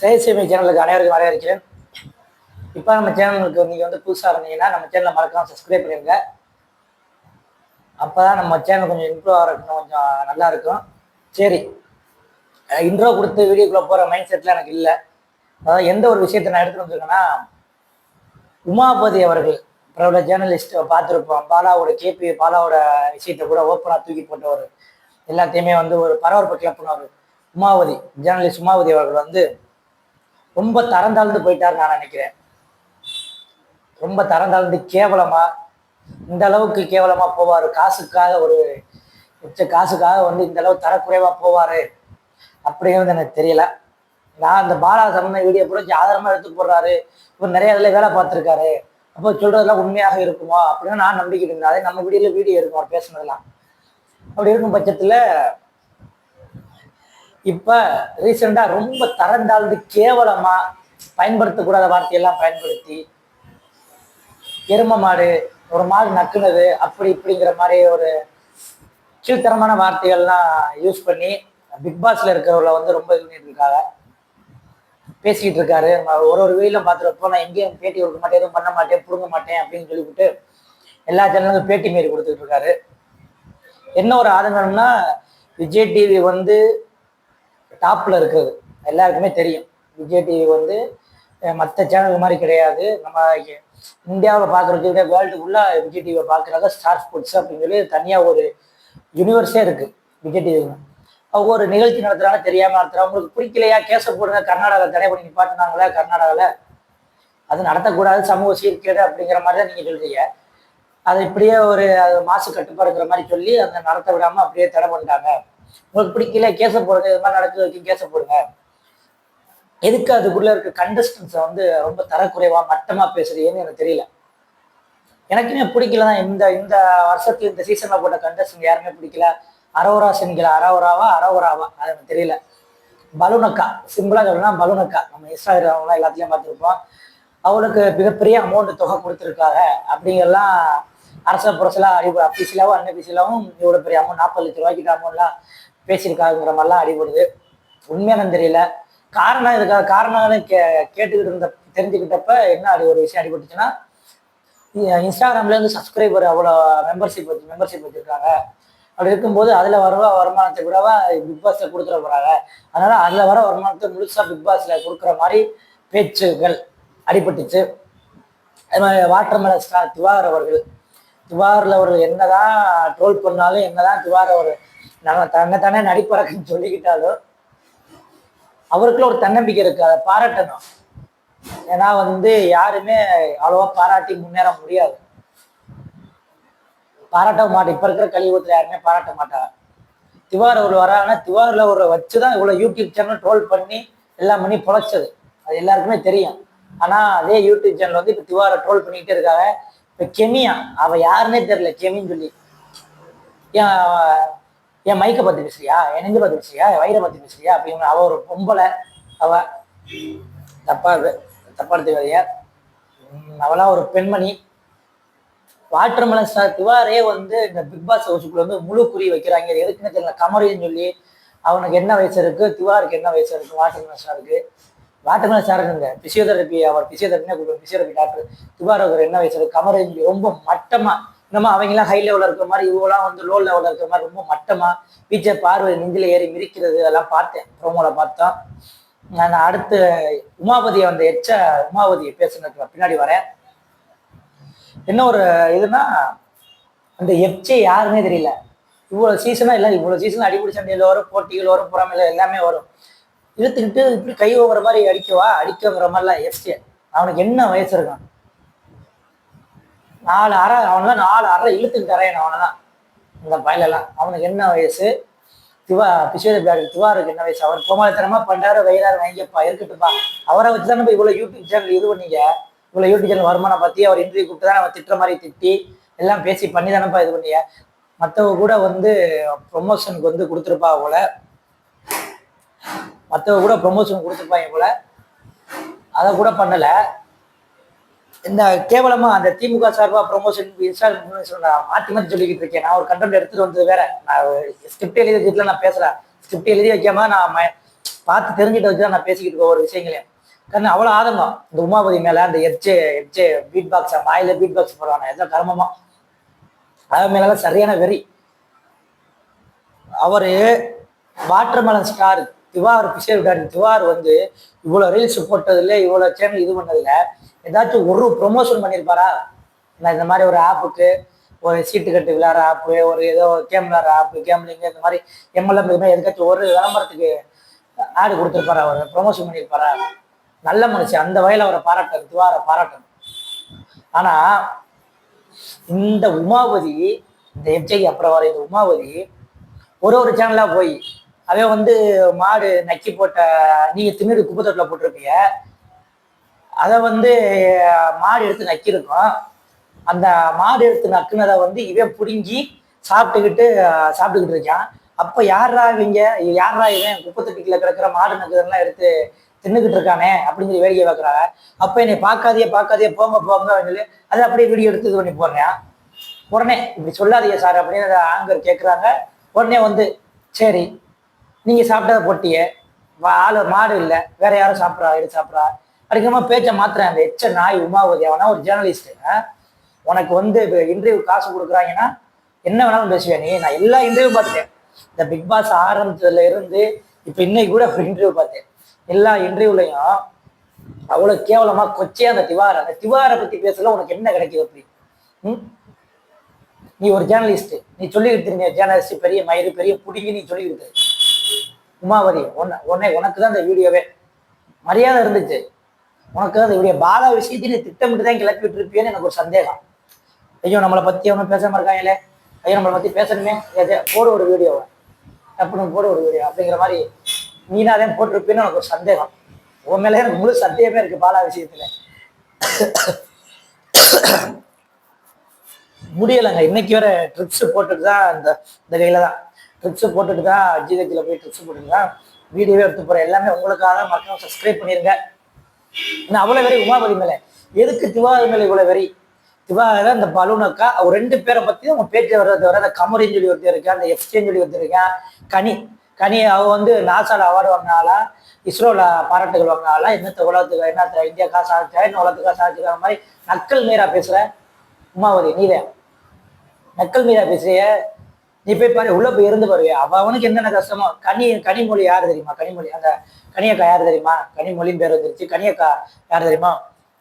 சேவை சேனலுக்கு அனைவருக்கும் வரவேற்கிறேன். இப்போ நம்ம சேனலுக்கு நீங்கள் வந்து புதுசாக இருந்தீங்கன்னா நம்ம சேனலை மறக்காம சப்ஸ்கிரைப் பண்ணிடுங்க அப்போ தான் நம்ம சேனல் கொஞ்சம் இம்ப்ரூவ் ஆகிறதுக்கு கொஞ்சம் நல்லா இருக்கும். சரி. இன்ட்ரோ கொடுத்து வீடியோக்குள்ளே போகிற மைண்ட் செட்டில் எனக்கு இல்லை. அதாவது எந்த ஒரு விஷயத்தை நான் எடுத்துகிட்டு வந்திருக்கேன்னா உமாபதி அவர்கள் பிரபல ஜேர்னலிஸ்ட் பார்த்துருப்போம். பாலாவோட கேபி பாலாவோட விஷயத்தை கூட ஓப்பனாக தூக்கி போட்டவர். எல்லாத்தையுமே வந்து ஒரு பரபரப்பு கிளப்புனவர். உமாவதி ஜேர்னலிஸ்ட் உமாவதி அவர்கள் வந்து ரொம்ப தரந்தாழ்ந்து போயிட்டாரு நான் நினைக்கிறேன். ரொம்ப தரந்தாழ்ந்து கேவலமா இந்த அளவுக்கு கேவலமா போவார். காசுக்காக ஒரு மிச்ச காசுக்காக வந்து இந்த அளவு தரக்குறைவா போவாரு அப்படிங்கிறது எனக்கு தெரியல. நான் அந்த பாலா சம்பந்த வீடியோ கூட ஆதாரமா எடுத்து போடுறாரு. இவர் நிறைய இதில் வேலை பார்த்துருக்காரு. அப்போ சொல்றதெல்லாம் உண்மையாக இருக்குமா அப்படின்னு நான் நம்பிக்கிட்டு இருந்தேன். அதே நம்ம வீடியோல வீடியோ இருக்கும் அவர் பேசுனதெல்லாம். அப்படி இருக்கும் பட்சத்துல இப்போ ரீசெண்டாக ரொம்ப தரந்தாழ்ந்து கேவலமாக பயன்படுத்தக்கூடாத வார்த்தையெல்லாம் பயன்படுத்தி எரும மாடு ஒரு மாடு நக்குனது அப்படி இப்படிங்கிற மாதிரி ஒரு கீழ்த்தரமான வார்த்தைகள்லாம் யூஸ் பண்ணி பிக் பாஸ்ல இருக்கிறவங்கள வந்து ரொம்ப இது பண்ணிட்டு இருக்காங்க. பேசிக்கிட்டு இருக்காரு. ஒரு ஒரு வீடியிலும் பார்த்துருப்போம் நான் எங்கேயும் பேட்டி கொடுக்க மாட்டேன் எதுவும் பண்ண மாட்டேன் புடுங்க மாட்டேன் அப்படின்னு சொல்லிவிட்டு எல்லா சேனலுக்கும் பேட்டி மாரி கொடுத்துட்டு இருக்காரு. என்ன ஒரு ஆதங்கம்னா விஜய் டிவி வந்து டாப்பில் இருக்குது எல்லாருக்குமே தெரியும். விஜய் டிவி வந்து மற்ற சேனல் மாதிரி கிடையாது. நம்ம இந்தியாவில் பார்க்குறதுக்கு விட வேர்ல்டுக்குள்ள விஜய் டிவியை பார்க்குறாங்க ஸ்டார் ஸ்போர்ட்ஸ் அப்படின்னு சொல்லி தனியாக ஒரு யூனிவர்ஸே இருக்குது விஜய் டிவி அவங்க ஒரு நிகழ்ச்சி நடத்துறாங்க தெரியாமல் நடத்துகிறாங்க உங்களுக்கு பிடிக்கலையா? கேச போடுங்க. கர்நாடகா தடை பண்ணி நிப்பாட்டினாங்களே கர்நாடகாவில் அது நடத்தக்கூடாது சமூக சீர்கேடு அப்படிங்கிற மாதிரி தான் நீங்கள் சொல்கிறீங்க அது இப்படியே ஒரு மாசு கட்டுப்பாடுங்கிற மாதிரி சொல்லி அந்த நடத்த விடாமல் அப்படியே தடை பண்ணிட்டாங்க. உங்களுக்கு பிடிக்கல கேச போடுங்க இது மாதிரி நடக்குது வரைக்கும் கேச போடுங்க. எதுக்கு அதுக்குள்ள இருக்க கண்டஸ்டன்ஸை வந்து ரொம்ப தரக்குறைவா மட்டமா பேசுறீங்கன்னு எனக்கு தெரியல. எனக்குமே பிடிக்கல தான். இந்த இந்த வருஷத்துல இந்த சீசன்ல போட்ட கண்டஸ்டன் யாருமே பிடிக்கல. அரோரா சென்கில அரோராவா அரோராவா அது எனக்கு தெரியல. பலூனக்கா சிம்பிளா சொல்லணும்னா பலூனக்கா. நம்ம இன்ஸ்டாகிராம்லாம் எல்லாத்தையும் பார்த்துருப்போம். அவளுக்கு மிகப்பெரிய அமௌண்ட் தொகை கொடுத்துருக்காங்க. அப்படிங்கெல்லாம் அரசு புரசலா அடிபடு அஃபீஷியலாகவும் அன்அஃபீஷியலாகவும் இவ்வளோ பெரிய அமௌண்ட் நாற்பது லட்ச ரூபாய்க்கு அமௌண்ட்லாம் பேசியிருக்காங்கிற மாதிரிலாம் அடிபடுது உண்மையான தெரியல. காரணம் இதுக்காக காரணம் கே கேட்டுக்கிட்டு இருந்த தெரிஞ்சுக்கிட்டப்ப என்ன அடி ஒரு விஷயம் அடிபட்டுச்சுன்னா இன்ஸ்டாகிராம்ல இருந்து சப்ஸ்கிரைபர் அவ்வளோ மெம்பர்ஷிப் வச்சு மெம்பர்ஷிப் வச்சிருக்காங்க. அப்படி இருக்கும்போது அதில் வர வருமானத்தை கூடவா பிக் பாஸ்ல கொடுத்துட போறாங்க. அதனால அதில் வர வருமானத்தை முழுசா பிக் பாஸ்ல கொடுக்குற மாதிரி பேச்சுகள் அடிபட்டுச்சு. அது மாதிரி வாட்டர்மேல ஸ்டார் திவாகர் அவர்கள் துவாரில் ஒரு என்னதான் ட்ரோல் பண்ணாலும் என்னதான் திவாகர் அவர் நாங்கள் தன்னைத்தானே நடிப்பறக்குன்னு சொல்லிக்கிட்டாலும் அவருக்குள்ள ஒரு தன்னம்பிக்கை இருக்கு. அதை பாராட்டணும். ஏன்னா வந்து யாருமே அவ்வளோவா பாராட்டி முன்னேற முடியாது. பாராட்ட மாட்டேன். இப்போ இருக்கிற கலியுகத்துல யாருமே பாராட்ட மாட்டாங்க. திவார் அவர் வராங்கன்னா திவாரில் ஒரு வச்சுதான் இவ்வளோ யூடியூப் சேனல் ட்ரோல் பண்ணி எல்லாம் பண்ணி பொழைச்சது. அது எல்லாருக்குமே தெரியும். ஆனால் அதே யூடியூப் சேனல் வந்து இப்போ திவாரை ட்ரோல் பண்ணிக்கிட்டே இருக்காங்க. இப்போ கெமியா அவ யாருன்னே தெரியல கெமின்னு சொல்லி. ஏன் என் மைக்கை பத்தி பேசுறியா? என் நெஞ்சு பத்தி பேசுறியா? என் வயிறை பத்தி பேசுறியா? அப்படின்னு அவ ஒரு பொம்பளை. அவ தப்பா தப்பா எடுத்துக்காதீங்க. உம் அவளாம் ஒரு பெண்மணி. வாட்டர்மெலன் ஸ்டார் திவாரே வந்து இந்த பிக் பாஸ் ஹவுஸுக்குள்ள வந்து முழு குறி வைக்கிறாங்க. எதுக்குன்னு தெரியல கமரின்னு சொல்லி அவனுக்கு என்ன வயசு இருக்கு? திவாருக்கு என்ன வயசு இருக்கு? வாட்டர்மெலன் ஸ்டாருக்கு வாட்டர்மெலன் ஸ்டாருங்க பிசியோதெரப்பி அவர் பிசியோதெரப்பினா பிசியோதெரப்பி டாக்டர் திவார் அவர் என்ன வயசு கமர் ரொம்ப மட்டமா நம்ம அவங்கெல்லாம் ஹை லெவலில் இருக்கிற மாதிரி இவங்களாம் வந்து லோ லெவலில் இருக்கிற மாதிரி ரொம்ப மட்டமா பீச்சை பார்வை நெஞ்சில் ஏறி மிரிக்கிறது அதெல்லாம் பார்த்தேன். ப்ரோமோல பார்த்தோம். நான் அடுத்து உமாபதியை வந்து எச்ச உமாபதியை பேசுனதுக்கு பின்னாடி வரேன். என்ன ஒரு இதுனா அந்த எப்சே யாருமே தெரியல. இவ்வளோ சீசனாக இல்லை இவ்வளோ சீசன் அடிப்படை சண்டையில் வரும் போட்டிகள் வரும் புறாமையில் எல்லாமே வரும். இழுத்துக்கிட்டு இப்படி கை ஓங்குற மாதிரி அடிக்கவா? அடிக்கங்கிற மாதிரிலாம் எஸ்டே அவனுக்கு என்ன வயசு இருக்கான்? நாலு அரை அவனெல்லாம் நாலு அரை இழுத்துக்கிட்டு அறையணும் அவனை தான் இந்த பயலெல்லாம். அவனுக்கு என்ன வயசு? திவா பிசியோதெரபி திவாருக்கு என்ன வயசு? அவர் கோமாளித்தனமா பண்றாரு வயிறாரு வாங்கியப்பா இருக்கட்டும்ப்பா அவரை வச்சு தானே இவ்வளோ யூடியூப் சேனல் இது பண்ணீங்க? இவ்வளோ யூடியூப் சேனல் வருமானம் பற்றி அவர் இன்டர்வியூ கூப்பிட்டு தான் அவன் திட்டுற மாதிரி திட்டி எல்லாம் பேசி பண்ணி தானேப்பா இது பண்ணீங்க? மற்றவங்க கூட வந்து ப்ரொமோஷனுக்கு வந்து கொடுத்துருப்பா அவளை மற்றவங்க கூட ப்ரொமோஷன் கொடுத்துருப்பாங்க போல. அதை கூட பண்ணலை. இந்த கேவலமாக அந்த திமுக சார்பாக ப்ரொமோஷன் இன்ஸ்டால் நான் மாற்றி மாற்றி சொல்லிக்கிட்டு இருக்கேன். நான் ஒரு கண்டென்ட் எடுத்துகிட்டு வந்தது வேற. நான் ஸ்கிரிப்ட் எழுதி வச்சுட்டுல நான் பேசுகிறேன் ஸ்கிரிப்ட் எழுதி வைக்காம நான் பார்த்து தெரிஞ்சுட்டு வச்சு தான் நான் பேசிக்கிட்டு இருக்கேன் ஒரு விஷயங்களையும். கண்ணு அவ்வளோ ஆதங்கம். இந்த உமாபதி மேலே அந்த எட்ஜே எட்ஜே பீட் பாக்ஸ் வாயில பீட் பாக்ஸ் போடுவாங்க எதோ கர்மமாக அது மேலாம் சரியான வெறி. அவர் வாட்டர்மலன் ஸ்டார் திவார் பிஷேர் விட்டாரு. திவார் வந்து இவ்வளோ ரீல்ஸ் போட்டதில்ல இவ்வளோ சேனல் இது பண்ணதில்ல ஏதாச்சும் ஒரு ப்ரொமோஷன் பண்ணியிருப்பாரா நான் இந்த மாதிரி ஒரு ஆப்புக்கு ஒரு சீட்டு கட்டு விளையாடுற ஆப்பு ஒரு ஏதோ கேம் விளையாடுற ஆப்பு கேம்லிங் இந்த மாதிரி எம்எல்எம் இது மாதிரி எதுக்காச்சும் ஒரு விளம்பரத்துக்கு ஆடு கொடுத்துருப்பாரா? அவர் ப்ரொமோஷன் பண்ணியிருப்பாரா நல்ல மனுஷன். அந்த வகையில் அவரை பாராட்டணும். திவாரை பாராட்டணும். ஆனால் இந்த உமாபதி இந்த எம்ஜி அப்புறம் வர இந்த உமாபதி ஒரு ஒரு சேனலாக போய் அதே வந்து மாடு நக்கி போட்ட நீங்க திமிரு குப்பை தொட்டில் போட்டிருப்பீங்க அதை வந்து மாடு எடுத்து நக்கியிருக்கோம். அந்த மாடு எடுத்து நக்குனதை வந்து இவன் பிடுங்கி சாப்பிட்டுக்கிட்டு சாப்பிட்டுக்கிட்டு இருக்கான். அப்போ யாரா இவங்க? யாரா இவன்? குப்பத்தொட்டிக்குள்ள கிடக்கிற மாடு நக்குதெல்லாம் எடுத்து தின்னுக்கிட்டு இருக்கானே அப்படின்னு சொல்லி வேடிக்கை பார்க்குறாங்க. அப்போ என்னை பார்க்காதே பார்க்காதே போங்க போங்க அப்படின்னு சொல்லி அதை அப்படியே வீடியோ எடுத்து இது பண்ணி போடுறேன். உடனே இப்படி சொல்லாதீங்க சார் அப்படின்னு ஆங்கர் கேட்குறாங்க உடனே வந்து சரி நீங்க சாப்பிட்டதை போட்டியே. வா- ஆளு மாடு இல்லை. வேற யாரும் சாப்பிட்றா எடுத்து சாப்பிட்றா. அதுக்கப்புறமா பேச்சை மாத்துறேன் அந்த எச்ச நாய் உமாவதி. அவனா ஒரு ஜேர்னலிஸ்ட் உனக்கு வந்து இன்டர்வியூ காசு கொடுக்குறாங்கன்னா என்ன வேணாலும் பேசுவேன் நீ? நான் எல்லா இன்டர்வியூ பார்த்துட்டேன் இந்த பிக் பாஸ் ஆரம்பிச்சதுல இருந்து இப்போ இன்னைக்கு கூட இன்டர்வியூ பார்த்தேன். எல்லா இன்டர்வியூலையும் அவ்வளோ கேவலமா கொச்சையா அந்த திவார அந்த திவாரை பத்தி பேசல உனக்கு என்ன கிடைக்குது அப்படி? ம்? நீ ஒரு ஜேர்னலிஸ்ட் நீ சொல்லிக்கிட்டு இருந்த ஜேர்னலிஸ்ட் பெரிய மயிறு பெரிய பிடிங்கி நீ சொல்லிக்கிட்டு உமாவதி உன்னை உன்னை உனக்கு தான் இந்த வீடியோவே. மரியாதை இருந்துச்சு. உனக்கு தான் இந்த வீடியோ. பாலா விஷயத்தையும் நீ திட்டமிட்டு தான் கிளப்பிட்டு இருப்பியேன்னு எனக்கு ஒரு சந்தேகம். ஐயோ நம்மளை பத்தி அவனும் பேசாம இருக்காங்களே? ஐயோ நம்மளை பத்தி பேசணுமே? போடு ஒரு வீடியோவை அப்படின்னு போடு ஒரு வீடியோ அப்படிங்கிற மாதிரி நீனா தான் போட்டிருப்பேன்னு எனக்கு ஒரு சந்தேகம். உன் மேலே எனக்கு முழு சந்தேகமே இருக்கு பாலா விஷயத்துல. முடியலைங்க. இன்னைக்கு வர ட்ரிப்ஸ் போட்டுட்டு தான் இந்த இந்த கையில தான் ட்ரிப்ஸ் போட்டுட்டு தான் ஜிதக்கில் போய் ட்ரிப்ஸ் போட்டுட்டு தான் வீடியோவே எடுத்து போகிறேன் எல்லாமே உங்களுக்காக தான் மறக்காம சப்ஸ்கிரைப் பண்ணிடுங்க நான் அவ்வளோ வெறி உமாபதி மேலே. எதுக்கு திவாகர் மேலே இவ்வளோ வெறி? திவாகர் அந்த பலூனக்கா அவர் ரெண்டு பேரை பற்றி உங்கள் உங்க பேச்சு வர்றது தவிர அந்த கமரின்னு சொல்லி ஒருத்தர் இருக்கேன் அந்த எஃப்சின்னு சொல்லி ஒருத்தர் இருக்கேன் கனி. கனி அவ வந்து நாசாவில் அவார்டு வாங்கினாலா இஸ்ரோவில் பாராட்டுகள் வாங்கினாலா என்னத்த உலகத்துக்கு என்னத்த இந்தியாக்கா சாதிச்சா என்ன உலகத்துக்கா சாதிச்சுக்கிற மாதிரி நக்கல் மீரா பேசுகிற உமாவதி நீதான் நக்கல் மீரா பேசுறிய. நீ போய் பாரு உள்ள போய் இருந்து பாரு. அவ அவனுக்கு என்னென்ன கஷ்டமோ கனி கனிமொழி யாரு தெரியுமா? கனிமொழி அந்த கனியக்கா யாரு தெரியுமா? கனிமொழின்னு பேர் வந்துருச்சு. கனியக்கா யாரு தெரியுமா?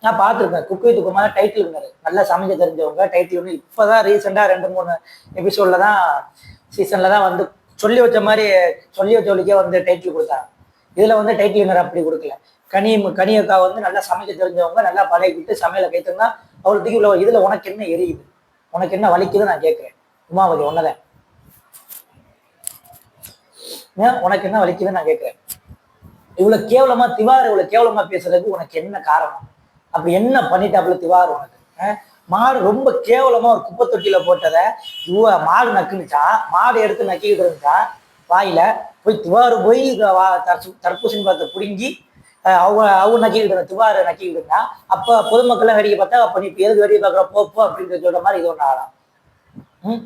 நான் பார்த்துருக்கேன் குக்கு வித் குமார் டைட்டில் இருந்தாரு நல்லா சமைக்க தெரிஞ்சவங்க டைட்டில் ஒன்று இப்போதான் ரீசெண்டாக ரெண்டு மூணு எபிசோட்ல தான் சீசன்ல தான் வந்து சொல்லி வச்ச மாதிரி சொல்லி வச்சவளுக்கே வந்து டைட்டில் கொடுத்தாங்க. இதுல வந்து டைட்டில் வினர் அப்படி கொடுக்கல. கனி கனியக்கா வந்து நல்லா சமைக்க தெரிஞ்சவங்க நல்லா பழகிட்டு சமையலை கைத்தனா அவளுக்கு உள்ள இதுல உனக்கு என்ன எரியுது? உனக்கு என்ன வலிக்குதுன்னு நான் கேட்குறேன். உமாவதி ஒன்னதான் ஏன்? உனக்கு என்ன வலிக்குதுன்னு நான் கேட்கிறேன். இவ்வளவு கேவலமா திவார் இவ்வளவு கேவலமா பேசுறதுக்கு உனக்கு என்ன காரணம்? அப்படி என்ன பண்ணிட்டாப்புல திவார் உனக்கு? மாடு ரொம்ப கேவலமா ஒரு குப்பை தொட்டியில போட்டதை இவ மாடு நக்குனுச்சா? மாடு எடுத்து நக்கிக்கிட்டு இருந்துச்சான் வாயில போய் திவாரு போய் வா- தர்சு- தர்பூசணி பழத்தை பிடுங்கி அவங்க அவங்க நக்கிக்கிட்டு இருந்தா திவாரை நக்கிக்கிட்டு இருந்தா அப்ப பொதுமக்கள்லாம் வேடிக்கை பார்த்தா அப்ப நீ எதுக்கு வேடிக்கை பார்க்குற? போ அப்படின்னு சொல்ற மாதிரி இது ஒன்று ஆகலாம். ம்?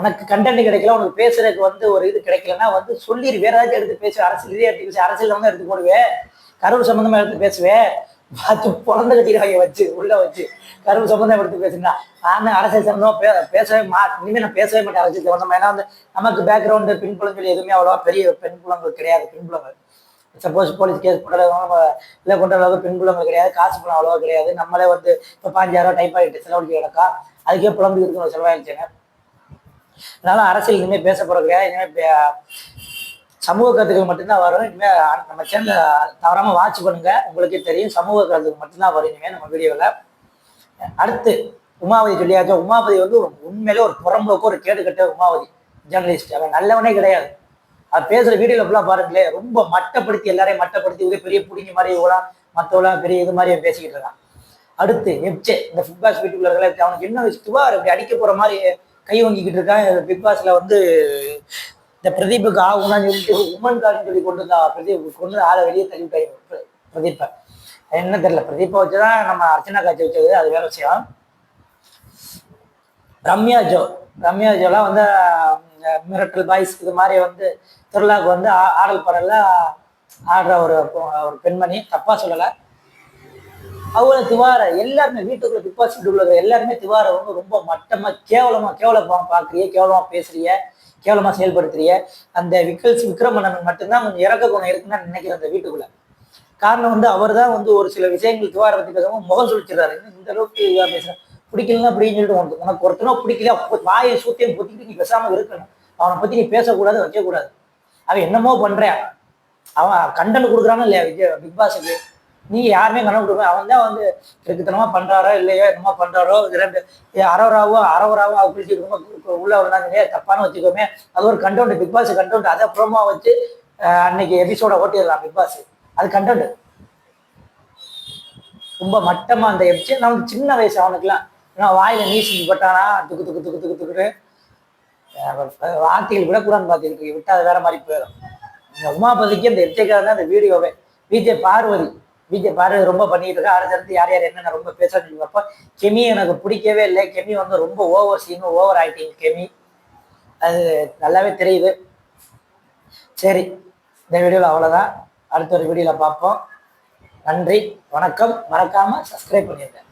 உனக்கு கண்டென்ட் கிடைக்கல உனக்கு பேசுறதுக்கு வந்து ஒரு இது கிடைக்கலன்னா வந்து சொல்லிடு வேற ஏதாச்சும் எடுத்து பேசு. அரசியல் இதே எடுத்து பேசு. அரசியல் வந்து எடுத்து போடுவேன் கரூர் சம்பந்தமா எடுத்து பேசுவேன் பார்த்து பிறந்த கட்டிடுவாங்க வச்சு உள்ள வச்சு. கரூர் சம்பந்தம் எடுத்து பேசுனா நான் அரசியல் சம்பந்தமா பே பேசவே மா இனிமேல் நான் பேசவே மாட்டேன் அரசியல் சம்பந்தமா. ஏன்னா வந்து நமக்கு பேக்ரவுண்டு பின்புலம் சொல்லி எதுவுமே அவ்வளோவா பெரிய பின்புலங்கள் கிடையாது பின்புலங்கள் சப்போஸ் போலீஸ் கேஸ் போடுறவங்க இல்லை கொண்ட அளவுக்கு பின்புலங்கள் கிடையாது. காசு பணம் அவ்வளோவா கிடையாது. நம்மளே வந்து இப்போ பாஞ்சாயிரம் டைப் ஆகிட்டு செலவழிக்க கிடக்கா அதுக்கே புலம்பு இருக்கணும் செலவாயிடுச்சுங்க அதனால அரசியல் இனிமேல் பேச போறது கிடையாது. இனிமேல் சமூக கருத்துக்கள் மட்டும்தான் வரும். இனிமேல் நம்ம சேனலை தவறாம வாட்ச் பண்ணுங்க. உங்களுக்கே தெரியும். சமூக கருத்துக்கள் மட்டும்தான் வரும் இனிமேல் நம்ம வீடியோவில் அடுத்து உமாவதி சொல்லியாச்சும் உமாவதி வந்து ஒரு உண்மையிலே ஒரு புறம்போக்கு ஒரு கேடு கட்ட உமாவதி ஜேர்னலிஸ்ட் அவன் நல்லவனே கிடையாது. அவர் பேசுற வீடியோவில் ஃபுல்லாக பாருங்களேன். ரொம்ப மட்டப்படுத்தி எல்லாரையும் மட்டப்படுத்தி ஒரே பெரிய பிடிங்க மாதிரி இவ்வளோ மற்றவெல்லாம் பெரிய இது மாதிரி பேசிக்கிட்டு இருக்கான். அடுத்து எப்சே இந்த ஃபுட்பால் பாஸ் வீட்டுக்குள்ள இருக்கிற அவனுக்கு என்ன வச்சுட்டுவா இப்படி அடிக்க போற மாதிரி கை வாங்கிக்கிட்டு இருக்கான் பிக் பாஸ்ல வந்து இந்த பிரதீப்புக்கு ஆகும்னு சொல்லிட்டு உமன் கார்டுன்னு சொல்லி கொண்டு வந்தா பிரதீப் கொண்டு ஆளை வெளியே தள்ளி விட்டாங்க பிரதீப்பை. என்ன தெரியல பிரதீப்பை வச்சுதான் நம்ம அர்ச்சனா காட்சி வச்சது அது வேற விஷயம். ரம்யா ஜோ ரம்யா ஜோலாம் வந்து மிரட்டல் பாய்ஸ் இது மாதிரி வந்து திருவிழாவுக்கு வந்து ஆ- ஆடல் பாடல்ல ஆடுற ஒரு ஒரு பெண்மணி தப்பா சொல்லலை. அவங்க திவார எல்லாருமே வீட்டுக்குள்ள பிக் பாஸ் வீட்டுக்குள்ள எல்லாருமே திவார வந்து ரொம்ப மட்டமா கேவலமா கேவலமா பாக்குறிய கேவலமா பேசுறிய கேவலமா செயல்படுத்துறிய. அந்த விக்கல்ஸ் விக்ரமணன் மட்டும்தான் கொஞ்சம் இறக்க குணம் இருக்குன்னு நினைக்கிறேன் அந்த வீட்டுக்குள்ள. காரணம் வந்து அவர் தான் வந்து ஒரு சில விஷயங்கள் திவார பத்தி பேசாம முகம் சுழிச்சிடறாரு. இந்த அளவுக்கு இதா பேசுறேன் பிடிக்கலன்னா அப்படின்னு சொல்லிட்டு உனக்கு உனக்கு ஒருத்தனோ பிடிக்கல வாயை சூத்தையும் பொத்திக்கிட்டு நீ பேசாம இருக்கணும். அவனை பத்தி நீ பேசக்கூடாது வைக்கக்கூடாது. அவன் என்னமோ பண்றான். அவன் கண்டென்ட் கொடுக்குறான்னு இல்லையா விஜய் பிக் பாஸுக்கு? நீ யாருமே கண்ண கொடுக்க அவன் தான் வந்து இருக்குத்தனமா பண்றாரோ இல்லையோ என்னமா பண்றாரோ இரண்டு ரெண்டு ஏ, அரவராவோ அரவராவோ அப்படி ரொம்ப உள்ள வந்தாங்க. தப்பான வச்சுக்கோமே. அது ஒரு கண்டவுண்ட் பிக் பாஸ் கண்டவுண்ட் அதை ப்ரோமோ வச்சு அன்னைக்கு எபிசோட ஓட்டிடலாம் பிக் பாஸ் அது கண்டவுண்ட் ரொம்ப மட்டமா அந்த எபிசோட் நமக்கு சின்ன வயசு அவனுக்குலாம் ஏன்னா வாயில நீசி பட்டானா துக்கு துக்கு துக்கு துக்கு துக்குன்னு. வார்த்தைகள் கூட குரான் பார்த்துக்கிட்டு விட்டா அது வேற மாதிரி போயிடும். உமாபதிக்கு அந்த எச்சைக்காக தான் அந்த வீடியோவே விஜய் பார்வதி. விஜய் பாரு ரொம்ப பண்ணிட்டு இருக்கா அடுத்தடுத்து யார் யார் என்னென்ன ரொம்ப பேசுறான்னு அப்போ கெமி எனக்கு பிடிக்கவே இல்லை. கெமி வந்து ரொம்ப ஓவர் சீனு ஓவர் ஆக்டிங் கெமி. அது நல்லாவே தெரியுது. சரி இந்த வீடியோவில் அவ்வளோதான் அடுத்த ஒரு வீடியோவில் பார்ப்போம். நன்றி வணக்கம். மறக்காமல் சப்ஸ்கிரைப் பண்ணிடுங்க